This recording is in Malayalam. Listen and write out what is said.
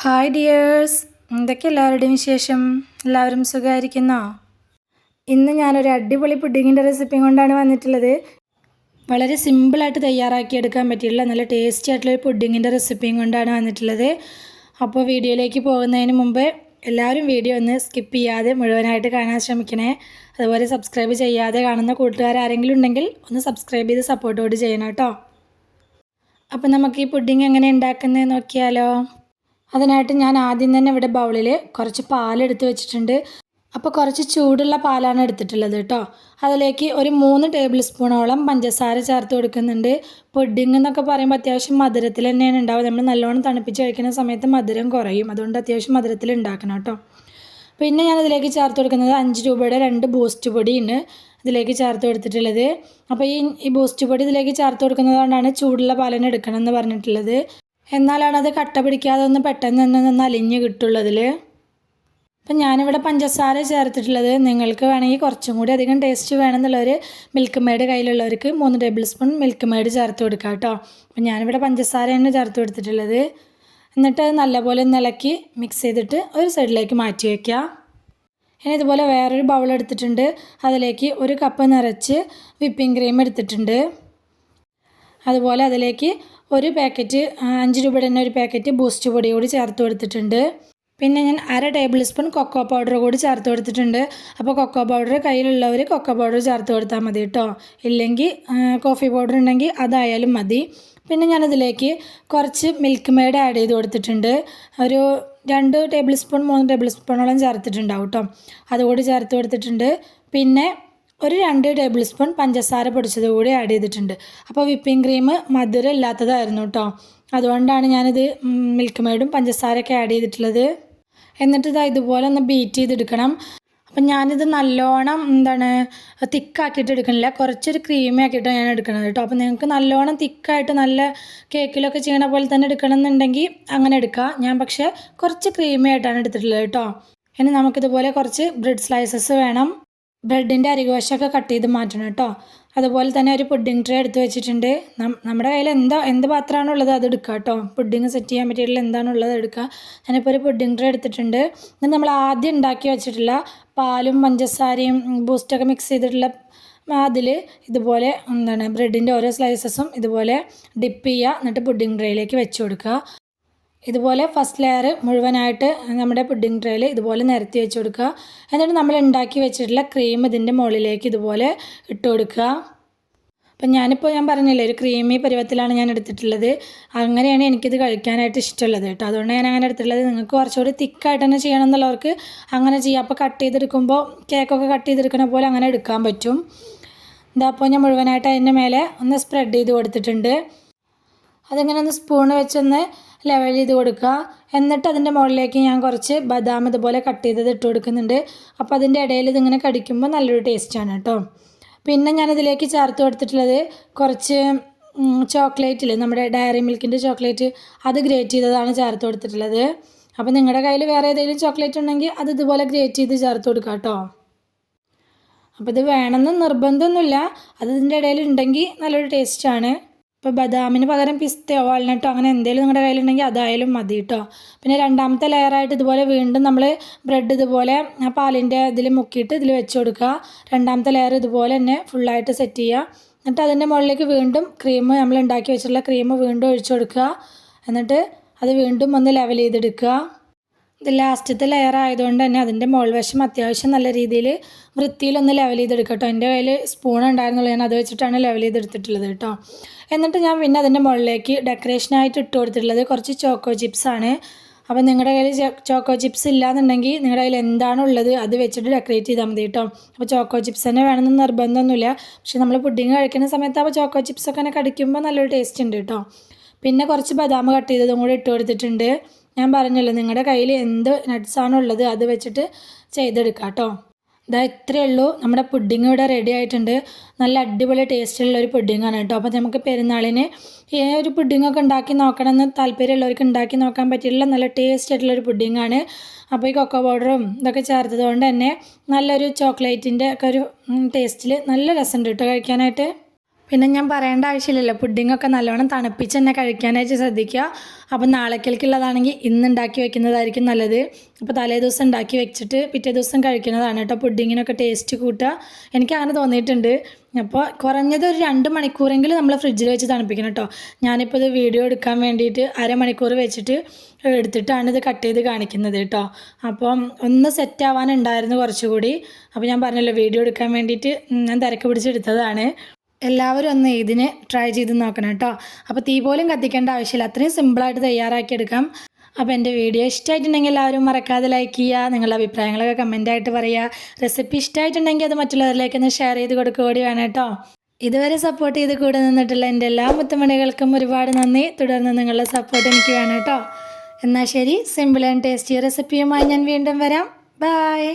ഹായ് ഡിയേഴ്സ് എന്തൊക്കെ എല്ലാവരുടെയും വിശേഷം? എല്ലാവരും സുഖമായിരിക്കുന്നോ? ഇന്ന് ഞാനൊരു അടിപൊളി പുഡിങ്ങിന്റെ റെസിപ്പി കൊണ്ടാണ് വന്നിട്ടുള്ളത്. വളരെ സിമ്പിളായിട്ട് തയ്യാറാക്കിയെടുക്കാൻ പറ്റിയുള്ള നല്ല ടേസ്റ്റി ആയിട്ടുള്ള ഒരു പുഡിങ്ങിന്റെ റെസിപ്പിയും കൊണ്ടാണ് വന്നിട്ടുള്ളത്. അപ്പോൾ വീഡിയോയിലേക്ക് പോകുന്നതിന് മുമ്പ് എല്ലാവരും വീഡിയോ ഒന്ന് സ്കിപ്പ് ചെയ്യാതെ മുഴുവനായിട്ട് കാണാൻ ശ്രമിക്കണേ. അതുപോലെ സബ്സ്ക്രൈബ് ചെയ്യാതെ കാണുന്ന കൂട്ടുകാർ ആരെങ്കിലും ഉണ്ടെങ്കിൽ ഒന്ന് സബ്സ്ക്രൈബ് ചെയ്ത് സപ്പോർട്ടോട് ചെയ്യണം കേട്ടോ. അപ്പോൾ നമുക്ക് ഈ പുഡിങ് എങ്ങനെ ഉണ്ടാക്കുന്നത് നോക്കിയാലോ. അതിനായിട്ട് ഞാൻ ആദ്യം തന്നെ ഇവിടെ ബൗളിൽ കുറച്ച് പാലെടുത്ത് വെച്ചിട്ടുണ്ട്. അപ്പോൾ കുറച്ച് ചൂടുള്ള പാലാണ് എടുത്തിട്ടുള്ളത് കേട്ടോ. അതിലേക്ക് ഒരു മൂന്ന് ടേബിൾ സ്പൂണോളം പഞ്ചസാര ചേർത്ത് കൊടുക്കുന്നുണ്ട്. പുഡിങ് എന്നൊക്കെ പറയുമ്പോൾ അത്യാവശ്യം മധുരത്തിൽ തന്നെയാണ് ഉണ്ടാവുക. നമ്മൾ നല്ലോണം തണുപ്പിച്ച് കഴിക്കുന്ന സമയത്ത് മധുരം കുറയും. അതുകൊണ്ട് അത്യാവശ്യം മധുരത്തിൽ ഉണ്ടാക്കണം കേട്ടോ. പിന്നെ ഞാൻ ഇതിലേക്ക് ചേർത്ത് കൊടുക്കുന്നത് അഞ്ച് രൂപയുടെ രണ്ട് ബൂസ്റ്റ് പൊടിയുണ്ട് ഇതിലേക്ക് ചേർത്ത് കൊടുത്തിട്ടുള്ളത്. അപ്പോൾ ഈ ഈ ബൂസ്റ്റ് പൊടി ഇതിലേക്ക് ചേർത്ത് കൊടുക്കുന്നത് കൊണ്ടാണ് ചൂടുള്ള പാലന എടുക്കണം എന്ന് പറഞ്ഞിട്ടുള്ളത്. എന്നാലാണ് അത് കട്ട പിടിക്കാതെ ഒന്ന് പെട്ടെന്ന് ഒന്ന് അലിഞ്ഞ് കിട്ടുള്ളതിൽ അപ്പം ഞാനിവിടെ പഞ്ചസാര ചേർത്തിട്ടുള്ളത് നിങ്ങൾക്ക് വേണമെങ്കിൽ കുറച്ചും കൂടി അധികം ടേസ്റ്റ് വേണമെന്നുള്ളവർ മിൽക്ക് മെയ്ഡ് കയ്യിലുള്ളവർക്ക് മൂന്ന് ടേബിൾ സ്പൂൺ മിൽക്ക് മെയ്ഡ് ചേർത്ത് കൊടുക്കുക കേട്ടോ. അപ്പം ഞാനിവിടെ പഞ്ചസാരയാണ് ചേർത്ത് കൊടുത്തിട്ടുള്ളത്. എന്നിട്ട് അത് നല്ലപോലെ ഇളക്കി മിക്സ് ചെയ്തിട്ട് ഒരു സൈഡിലേക്ക് മാറ്റി വയ്ക്കുക ഇനി ഇതുപോലെ വേറൊരു ബൗൾ എടുത്തിട്ടുണ്ട്. അതിലേക്ക് ഒരു കപ്പ് നിറച്ച് വിപ്പിംഗ് ക്രീം എടുത്തിട്ടുണ്ട്. അതുപോലെ അതിലേക്ക് ഒരു പാക്കറ്റ് അഞ്ച് രൂപയുടെ തന്നെ ഒരു പാക്കറ്റ് ബൂസ്റ്റ് പൊടി കൂടി ചേർത്ത് കൊടുത്തിട്ടുണ്ട്. പിന്നെ ഞാൻ അര ടേബിൾ സ്പൂൺ കൊക്കോ പൗഡർ കൂടി ചേർത്ത് കൊടുത്തിട്ടുണ്ട്. അപ്പോൾ കൊക്കോ പൗഡർ കയ്യിലുള്ളവർ കൊക്കോ പൗഡർ ചേർത്ത് കൊടുത്താൽ മതി കേട്ടോ ഇല്ലെങ്കിൽ കോഫി പൗഡർ ഉണ്ടെങ്കിൽ അതായാലും മതി. പിന്നെ ഞാനതിലേക്ക് കുറച്ച് മിൽക്ക് മെയ്ഡ് ആഡ് ചെയ്ത് കൊടുത്തിട്ടുണ്ട്. ഒരു രണ്ട് ടേബിൾ സ്പൂൺ മൂന്ന് ടേബിൾ സ്പൂണോളം ചേർത്തിട്ടുണ്ടാവും കേട്ടോ അതുകൂടി ചേർത്ത് കൊടുത്തിട്ടുണ്ട്. പിന്നെ ഒരു രണ്ട് ടേബിൾ സ്പൂൺ പഞ്ചസാര പൊടിച്ചത് കൂടി ആഡ് ചെയ്തിട്ടുണ്ട്. അപ്പോൾ വിപ്പിംഗ് ക്രീം മധുരം ഇല്ലാത്തതായിരുന്നു കേട്ടോ അതുകൊണ്ടാണ് ഞാനിത് മിൽക്ക് മെയ്ഡും പഞ്ചസാരയൊക്കെ ആഡ് ചെയ്തിട്ടുള്ളത്. എന്നിട്ട് ഇതാ ഇതുപോലെ ഒന്ന് ബീറ്റ് ചെയ്തെടുക്കണം. അപ്പം ഞാനിത് നല്ലോണം എന്താണ് തിക്കാക്കിയിട്ട് എടുക്കണില്ല. കുറച്ചൊരു ക്രീമി ആക്കിയിട്ടാണ് ഞാൻ എടുക്കുന്നത് കേട്ടോ അപ്പം നിങ്ങൾക്ക് നല്ലോണം തിക്കായിട്ട് നല്ല കേക്കിലൊക്കെ ചെയ്യണ പോലെ തന്നെ എടുക്കണം എന്നുണ്ടെങ്കിൽ അങ്ങനെ എടുക്കാം. ഞാൻ പക്ഷേ കുറച്ച് ക്രീമി ആയിട്ടാണ് എടുത്തിട്ടുള്ളത് കേട്ടോ ഇനി നമുക്കിതുപോലെ കുറച്ച് ബ്രെഡ് സ്ലൈസസ് വേണം. ബ്രെഡിന്റെ അരികുവശമൊക്കെ കട്ട് ചെയ്ത് മാറ്റണം കേട്ടോ. അതുപോലെ തന്നെ ഒരു പുഡിംഗ് ട്രേ എടുത്ത് വെച്ചിട്ടുണ്ട്. നമ്മുടെ കയ്യിൽ എന്താ എന്ത് പാത്രമാണുള്ളത് അത് എടുക്കുക കേട്ടോ. പുഡിംഗ് സെറ്റ് ചെയ്യാൻ പറ്റിയിട്ടുള്ള എന്താണുള്ളത് എടുക്കുക ഞാനിപ്പോൾ ഒരു പുഡിംഗ് ട്രേ എടുത്തിട്ടുണ്ട്. ഇത് നമ്മൾ ആദ്യം ഉണ്ടാക്കി വെച്ചിട്ടുള്ള പാലും പഞ്ചസാരയും ബൂസ്റ്റൊക്കെ മിക്സ് ചെയ്തിട്ടുള്ള അതിൽ ഇതുപോലെ എന്താണ് ബ്രെഡിന്റെ ഓരോ സ്ലൈസസും ഇതുപോലെ ഡിപ്പ് ചെയ്യുക. എന്നിട്ട് പുഡിംഗ് ട്രേയിലേക്ക് വെച്ച് കൊടുക്കുക. ഇതുപോലെ ഫസ്റ്റ് ലെയർ മുഴുവനായിട്ട് നമ്മുടെ പുഡിംഗ് ട്രേയിൽ ഇതുപോലെ നിരത്തി വെച്ച് കൊടുക്കുക. എന്നിട്ട് നമ്മൾ ഉണ്ടാക്കി വെച്ചിട്ടുള്ള ക്രീം ഇതിന്റെ മുകളിലേക്ക് ഇതുപോലെ ഇട്ട് കൊടുക്കുക. അപ്പം ഞാനിപ്പോൾ ഞാൻ പറഞ്ഞില്ലേ ഒരു ക്രീമി പരുവത്തിലാണ് ഞാൻ എടുത്തിട്ടുള്ളത്. അങ്ങനെയാണ് എനിക്കിത് കഴിക്കാനായിട്ട് ഇഷ്ടമുള്ളത് കേട്ടോ. അതുകൊണ്ട് ഞാൻ അങ്ങനെ എടുത്തിട്ടുള്ളത്. നിങ്ങൾക്ക് കുറച്ചുകൂടി തിക്കായിട്ട് തന്നെ ചെയ്യണം എന്നുള്ളവർക്ക് അങ്ങനെ ചെയ്യാം. അപ്പോൾ കട്ട് ചെയ്തെടുക്കുമ്പോൾ കേക്കൊക്കെ കട്ട് ചെയ്തെടുക്കണ പോലെ അങ്ങനെ എടുക്കാൻ പറ്റും. ഇതാ അപ്പോൾ ഞാൻ മുഴുവനായിട്ട് അതിന്റെ മേലെ ഒന്ന് സ്പ്രെഡ് ചെയ്ത് കൊടുത്തിട്ടുണ്ട്. അതിങ്ങനെ ഒന്ന് സ്പൂൺ വെച്ചൊന്ന് ലെവൽ ചെയ്ത് കൊടുക്കുക. എന്നിട്ട് അതിന്റെ മുകളിലേക്ക് ഞാൻ കുറച്ച് ബദാം ഇതുപോലെ കട്ട് ചെയ്തത് ഇട്ട് കൊടുക്കുന്നുണ്ട്. അപ്പോൾ അതിന്റെ ഇടയിൽ ഇതിങ്ങനെ കടിക്കുമ്പോൾ നല്ലൊരു ടേസ്റ്റാണ് കേട്ടോ. പിന്നെ ഞാനിതിലേക്ക് ചേർത്ത് കൊടുത്തിട്ടുള്ളത് കുറച്ച് ചോക്ലേറ്റിൽ നമ്മുടെ ഡയറി മിൽക്കിന്റെ ചോക്ലേറ്റ് അത് ഗ്രേറ്റ് ചെയ്തതാണ് ചേർത്ത് കൊടുത്തിട്ടുള്ളത്. അപ്പോൾ നിങ്ങളുടെ കയ്യിൽ വേറെ ഏതെങ്കിലും ചോക്ലേറ്റ് ഉണ്ടെങ്കിൽ അത് ഇതുപോലെ ഗ്രേറ്റ് ചെയ്ത് ചേർത്ത് കൊടുക്കാം കേട്ടോ. അപ്പോൾ ഇത് വേണമെന്ന് നിർബന്ധമൊന്നുമില്ല. അത് ഇതിന്റെ ഇടയിൽ ഉണ്ടെങ്കിൽ നല്ലൊരു ടേസ്റ്റാണ് ഇപ്പോൾ ബദാമിന് പകരം പിസ്തയോ വാൾനട്ടോ അങ്ങനെ എന്തെങ്കിലും നിങ്ങളുടെ കയ്യിലുണ്ടെങ്കിൽ അതായാലും മതി കേട്ടോ പിന്നെ രണ്ടാമത്തെ ലെയറായിട്ട് ഇതുപോലെ വീണ്ടും നമ്മൾ ബ്രെഡ് ഇതുപോലെ ആ പാലിന്റെ ഇതിൽ മുക്കിയിട്ട് ഇതിൽ വെച്ച് കൊടുക്കുക. രണ്ടാമത്തെ ലെയർ ഇതുപോലെ തന്നെ ഫുള്ളായിട്ട് സെറ്റ് ചെയ്യുക. എന്നിട്ട് അതിന്റെ മുകളിലേക്ക് വീണ്ടും ക്രീം നമ്മൾ ഉണ്ടാക്കി വെച്ചിട്ടുള്ള ക്രീം വീണ്ടും ഒഴിച്ചു കൊടുക്കുക. എന്നിട്ട് അത് വീണ്ടും ഒന്ന് ലെവൽ ചെയ്തെടുക്കുക. ഇത് ലാസ്റ്റത്തെ ലെയർ ആയതുകൊണ്ട് തന്നെ അതിന്റെ മുകൾവശം അത്യാവശ്യം നല്ല രീതിയിൽ വൃത്തിയിലൊന്ന് ലെവൽ ചെയ്തെടുക്കട്ടോ. എന്റെ കയ്യിൽ സ്പൂൺ ഉണ്ടായിരുന്നുള്ളൂ. ഞാൻ അത് വെച്ചിട്ടാണ് ലെവൽ ചെയ്തെടുത്തിട്ടുള്ളത് കേട്ടോ. എന്നിട്ട് ഞാൻ പിന്നെ അതിന്റെ മുകളിലേക്ക് ഡെക്കറേഷനായിട്ട് ഇട്ട് കൊടുത്തിട്ടുള്ളത് കുറച്ച് ചോക്കോ ചിപ്സ് ആണ്. അപ്പോൾ നിങ്ങളുടെ കയ്യിൽ ചോക്കോ ചിപ്സ് ഇല്ലാന്നുണ്ടെങ്കിൽ നിങ്ങളുടെ കയ്യിൽ എന്താണുള്ളത് അത് വെച്ചിട്ട് ഡെക്കറേറ്റ് ചെയ്താൽ മതി കേട്ടോ. അപ്പോൾ ചോക്കോ ചിപ്സ് തന്നെ വേണമെന്ന് നിർബന്ധമൊന്നുമില്ല. പക്ഷേ നമ്മൾ പുഡിങ് കഴിക്കുന്ന സമയത്ത് അപ്പോൾ ചോക്കോ ചിപ്സൊക്കെ കടിക്കുമ്പോൾ നല്ലൊരു ടേസ്റ്റ് ഉണ്ട് കേട്ടോ. പിന്നെ കുറച്ച് ബദാം കട്ട് ചെയ്തതും കൂടി ഇട്ട് കൊടുത്തിട്ടുണ്ട്. ഞാൻ പറഞ്ഞല്ലോ നിങ്ങളുടെ കയ്യിൽ എന്ത് നട്ട്സാണോ ഉള്ളത് അത് വെച്ചിട്ട് ചെയ്തെടുക്കാം കേട്ടോ ഇതാ ഇത്രയേ ഉള്ളൂ. നമ്മുടെ പുഡിങ് ഇവിടെ റെഡി ആയിട്ടുണ്ട്. നല്ല അടിപൊളി ടേസ്റ്റുള്ള ഒരു പുഡിങ്ങാണ് കേട്ടോ. അപ്പോൾ നമുക്ക് പെരുന്നാളിന് ഈ ഒരു പുഡിങ്ങൊക്കെ ഉണ്ടാക്കി നോക്കണമെന്ന് താല്പര്യമുള്ളവർക്ക് ഉണ്ടാക്കി നോക്കാൻ പറ്റിയുള്ള നല്ല ടേസ്റ്റ് ആയിട്ടുള്ള ഒരു പുഡിങ്ങാണ് അപ്പോൾ ഈ കൊക്കോ പൗഡറും ഇതൊക്കെ ചേർത്തത് കൊണ്ട് തന്നെ നല്ലൊരു ചോക്ലേറ്റിന്റെ ഒക്കെ ഒരു ടേസ്റ്റിൽ നല്ല രസമുണ്ട് കേട്ടോ കഴിക്കാനായിട്ട്. പിന്നെ ഞാൻ പറയേണ്ട ആവശ്യമില്ലല്ലോ. പുഡിങ്ങൊക്കെ നല്ലോണം തണുപ്പിച്ച് തന്നെ കഴിക്കാനായിട്ട് ശ്രദ്ധിക്കുക. അപ്പം നാളേക്കേക്കുള്ളതാണെങ്കിൽ ഇന്ന് ഉണ്ടാക്കി വെക്കുന്നതായിരിക്കും നല്ലത്. അപ്പോൾ തലേ ദിവസം ഉണ്ടാക്കി വെച്ചിട്ട് പിറ്റേ ദിവസം കഴിക്കുന്നതാണ് കേട്ടോ പുഡിങ്ങിനൊക്കെ ടേസ്റ്റ് കൂട്ടുക. എനിക്ക് അങ്ങനെ തോന്നിയിട്ടുണ്ട്. അപ്പോൾ കുറഞ്ഞത് ഒരു രണ്ട് മണിക്കൂറെങ്കിലും നമ്മൾ ഫ്രിഡ്ജിൽ വെച്ച് തണുപ്പിക്കണം കേട്ടോ. ഞാനിപ്പോൾ ഇത് വീഡിയോ എടുക്കാൻ വേണ്ടിയിട്ട് അരമണിക്കൂർ വെച്ചിട്ട് എടുത്തിട്ടാണ് ഇത് കട്ട് ചെയ്ത് കാണിക്കുന്നത് കേട്ടോ. അപ്പം ഒന്ന് സെറ്റ് ആവാനുണ്ടായിരുന്നു കുറച്ചുകൂടി. അപ്പോൾ ഞാൻ പറഞ്ഞല്ലോ വീഡിയോ എടുക്കാൻ വേണ്ടിയിട്ട് ഞാൻ തിരക്ക് പിടിച്ചെടുത്തതാണ് എല്ലാവരും ഒന്ന് ഇതിനെ ട്രൈ ചെയ്ത് നോക്കണം കേട്ടോ. അപ്പോൾ തീ പോലും കത്തിക്കേണ്ട ആവശ്യമില്ല. അത്രയും സിമ്പിളായിട്ട് തയ്യാറാക്കി എടുക്കാം. അപ്പോൾ എന്റെ വീഡിയോ ഇഷ്ടമായിട്ടുണ്ടെങ്കിൽ എല്ലാവരും മറക്കാതെ ലൈക്ക് ചെയ്യുക. നിങ്ങളുടെ അഭിപ്രായങ്ങളൊക്കെ കമന്റായിട്ട് പറയുക. റെസിപ്പി ഇഷ്ടമായിട്ടുണ്ടെങ്കിൽ അത് മറ്റുള്ളവരിലേക്ക് ഒന്ന് ഷെയർ ചെയ്ത് കൊടുക്കുക കൂടി വേണം കേട്ടോ. ഇതുവരെ സപ്പോർട്ട് ചെയ്ത് കൂടെ നിന്നിട്ടുള്ള എന്റെ എല്ലാ മുത്തുമണികൾക്കും ഒരുപാട് നന്ദി. തുടർന്ന് നിങ്ങളുടെ സപ്പോർട്ട് എനിക്ക് വേണം കേട്ടോ. എന്നാൽ ശരി സിമ്പിൾ ആൻഡ് ടേസ്റ്റി റെസിപ്പിയുമായി ഞാൻ വീണ്ടും വരാം. ബായ്